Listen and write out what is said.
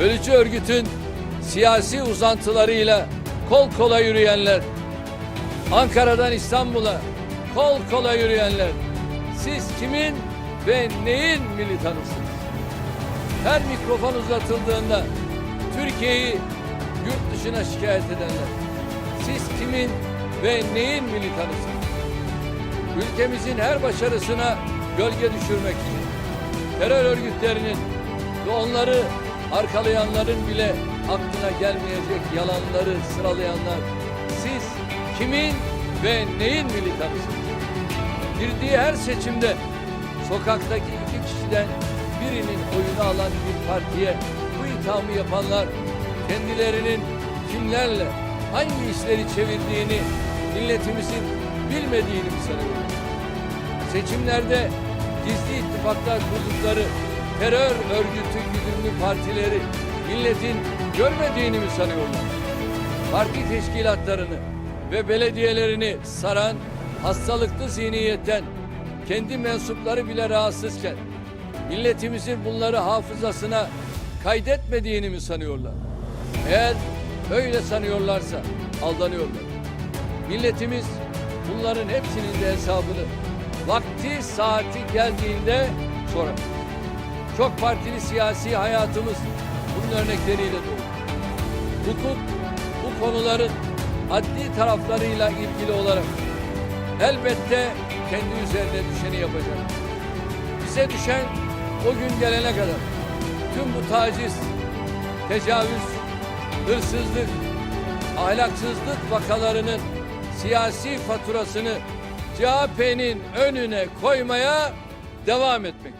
bölücü örgütün siyasi uzantılarıyla kol kola yürüyenler, Ankara'dan İstanbul'a kol kola yürüyenler, siz kimin ve neyin militanısınız? Her mikrofon uzatıldığında Türkiye'yi yurt dışına şikayet edenler, siz kimin ve neyin militanısınız? Ülkemizin her başarısına gölge düşürmek için terör örgütlerinin ve onları arkalayanların bile aklına gelmeyecek yalanları sıralayanlar siz kimin ve neyin militanısınız? Girdiği her seçimde sokaktaki iki kişiden birinin oyunu alan bir partiye bu ithamı yapanlar kendilerinin kimlerle hangi işleri çevirdiğini milletimizin bilmediğini mi sanıyorlar? Seçimlerde gizli ittifaklar kurdukları terör örgütü güdümlü partileri milletin görmediğini mi sanıyorlar? Parti teşkilatlarını ve belediyelerini saran hastalıklı zihniyetten kendi mensupları bile rahatsızken milletimizin bunları hafızasına kaydetmediğini mi sanıyorlar? Eğer öyle sanıyorlarsa aldanıyorlar. Milletimiz bunların hepsinin de hesabını vakti saati geldiğinde sorar. Çok partili siyasi hayatımız bunun örnekleriyle dolu. Hukuk bu konuların adli taraflarıyla ilgili olarak elbette kendi üzerine düşeni yapacak. Bize düşen o gün gelene kadar tüm bu taciz, tecavüz, hırsızlık, ahlaksızlık vakalarının siyasi faturasını CHP'nin önüne koymaya devam etmek.